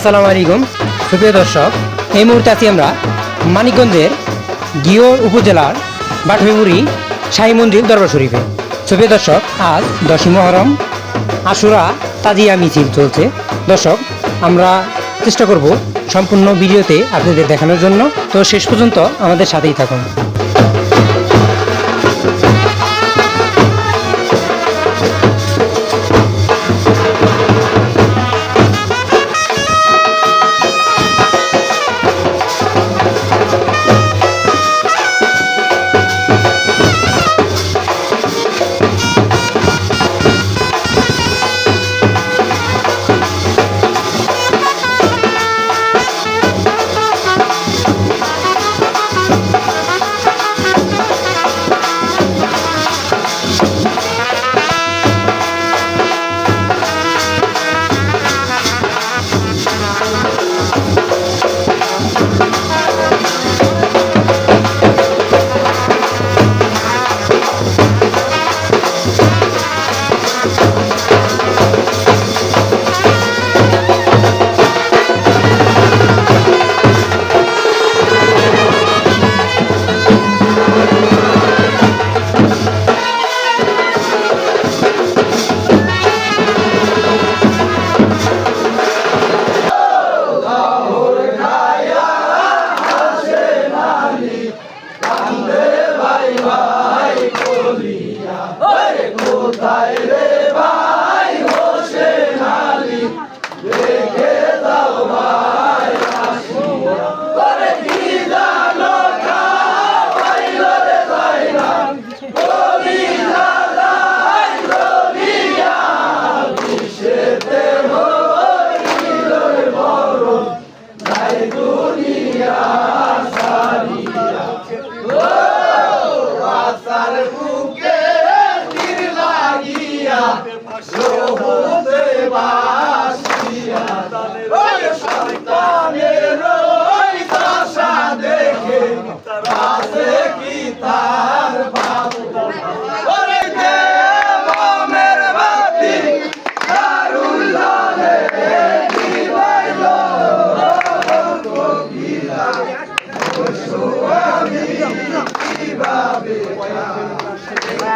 আসসালামু আলাইকুম। সুপ্রিয় দর্শক, এই মুহূর্তে আছি আমরা মানিকগঞ্জের গিওর উপজেলার বাঠবিপুরি শাহী মন্দির দরবার শরীফে। সুপ্রিয় দর্শক, আজ দশই মহরম, আশুরা তাজিয়া মিছিল চলছে। দর্শক, আমরা চেষ্টা করব সম্পূর্ণ ভিডিওতে আপনাদের দেখানোর জন্য। তো শেষ পর্যন্ত আমাদের সাথেই থাকুন। Russia.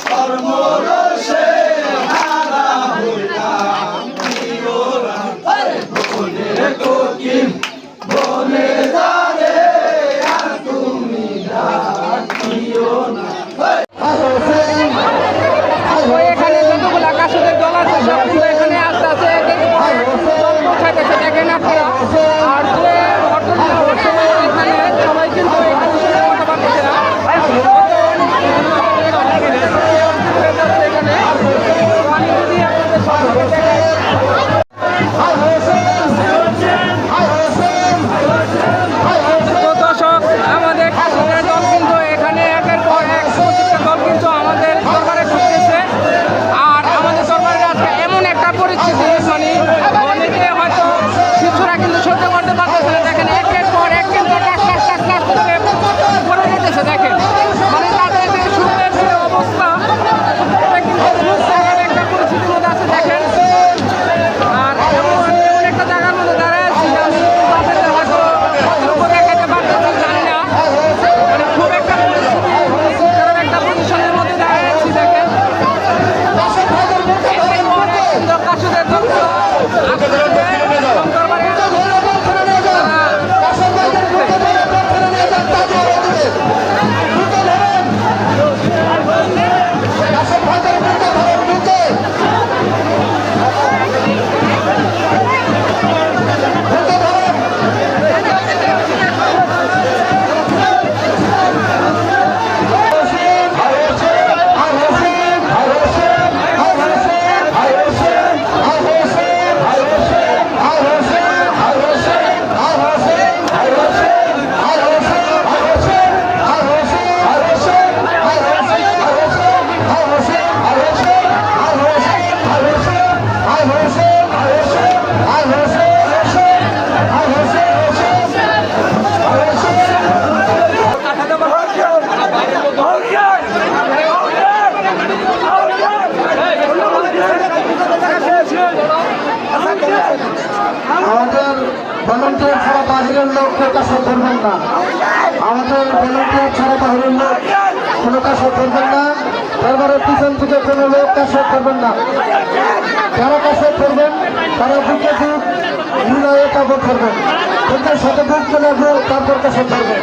Armora কাছে ধরবেন না। আমাদের ভলেন্টিয়ার ছাড়া তাহলে কোনো কাছে ধরবেন না। তারপরে পিছন থেকে কোনো লোক কাছে ধরবেন না। যারা কাছে ধরবেন, তারা দুটো দুধ মিলাইয়ে তারপর ধরবেন। বুকের সাথে দুধ চলে তারপর কাছে ধরবেন।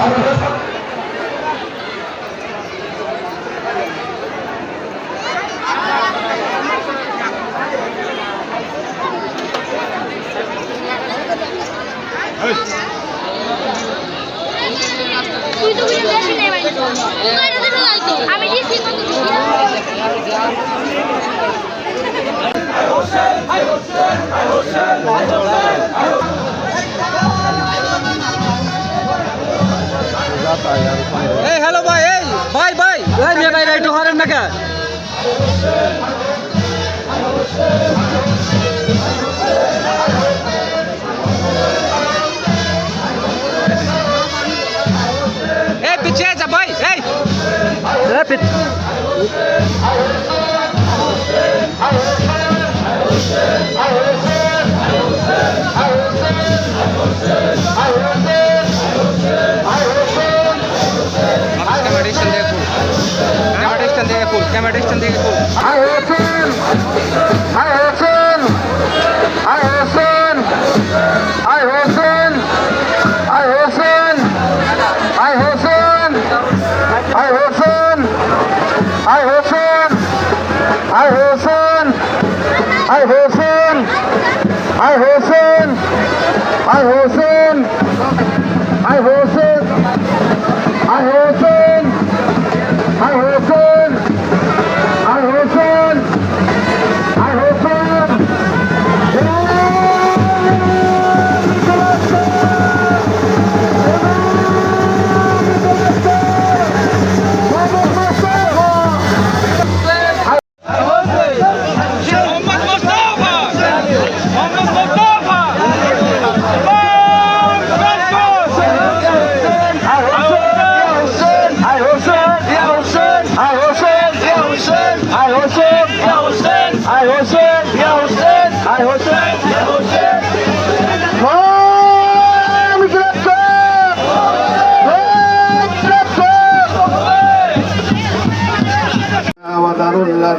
Amém. এই হ্যালো ভাই এই ভাই ভাই এই মেয়ে ভাই একটু হারেন না কে এই, পিছিয়ে যা ভাই এই। এই পিছ- I Hussein. I Hussein.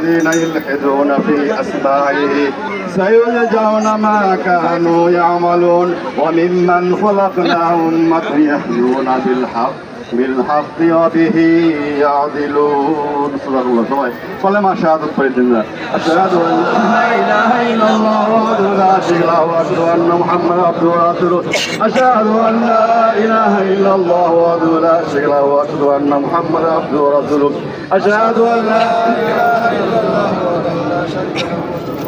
الذين يلحدون في أسمائه سيجزون ما كانوا يعملون وممن خلقنا أمة يهدون بالحق. بالحق وبه يعدلون صدق الله সবাই ফলে মা শাহাদত পড়ে দিন আশহাদু আল্লা ইলাহা ইল্লাল্লাহ ওয়াহদাহু লা শারীকা লাহু ওয়া আশহাদু আন্না মুহাম্মাদান আবদুহু ওয়া রাসূলুহু আশহাদু আল্লা ইলাহা ইল্লাল্লাহ ওয়াহদাহু লা শারীকা লাহু ওয়া আশহাদু আন্না মুহাম্মাদান আবদুহু ওয়া রাসূলুহু আশহাদু আল্লা ইলাহা ইল্লাল্লাহ ওয়াহদাহু লা শারীকা লাহু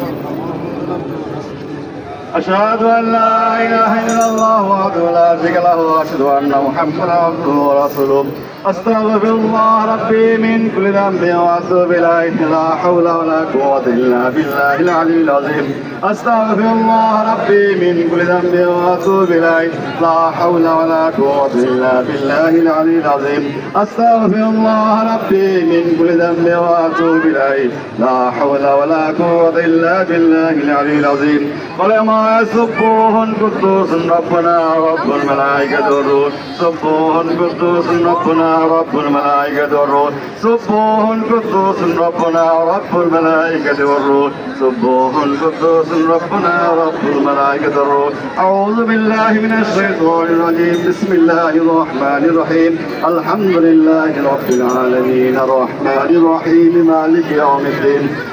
أشهد أن لا إله إلا الله وحده لا شريك له وأشهد أن محمدا عبده ورسوله. أستغفر الله ربي من كل ذنب وأتوب إليه. لا حول ولا قوة إلا بالله العلي العظيم. أستغفر الله ربي من كل ذنب وأتوب إليه. لا حول ولا قوة إلا بالله العلي العظيم. أستغفر الله ربي من كل ذنب وأتوب إليه. لا حول ولا قوة إلا بالله العلي العظيم. قال ما سبوح قدوس ربنا رب الملائكة والروح. سبوح قدوس ربنا رب الملائكة والروح. سبوح قدوس ربنا رب الملائكة والروح. سبوح قدوس ربنا رب الملائكة والروح. أعوذ بالله من الشيطان الرجيم. بسم الله الرحمن الرحيم. الحمد لله رب العالمين. الرحمن الرحيم. مالك يوم الدين.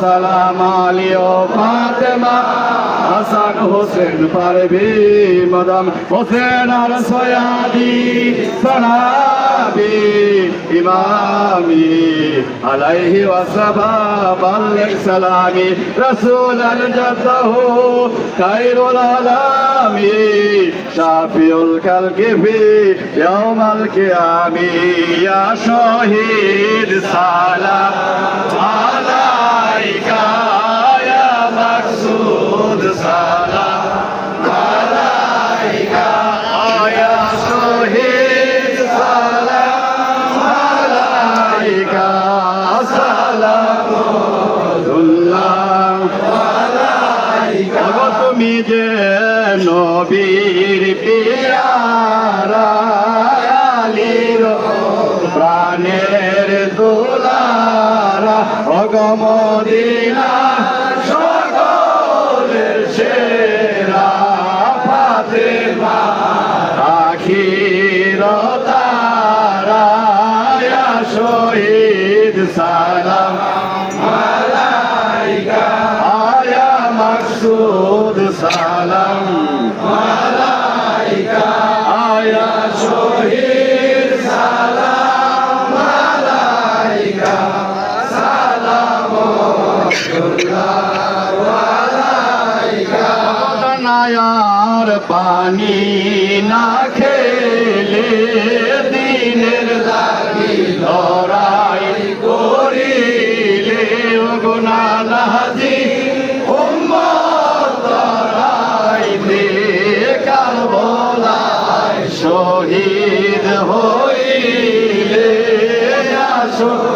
সালাম আলিও ফাতেমা হাসান হোসেন পারবি মদম হোসেন আর সয়াদি সনাবি ইমামি, আলাইহি ওয়াসাবা বাল্লিক সালামি, রাসূল আল জাদাহু খায়রুল আলামি, শাফিউল কালকি ফি ইয়াউমাল কিয়ামি, ইয়া শহীদ সালাম আলাইকা Maika. অগমদিনা মোর পানি না খেলে দিনের দাবি লড়াই করিলে গুণা নাজি শহীদ হইলে আসো।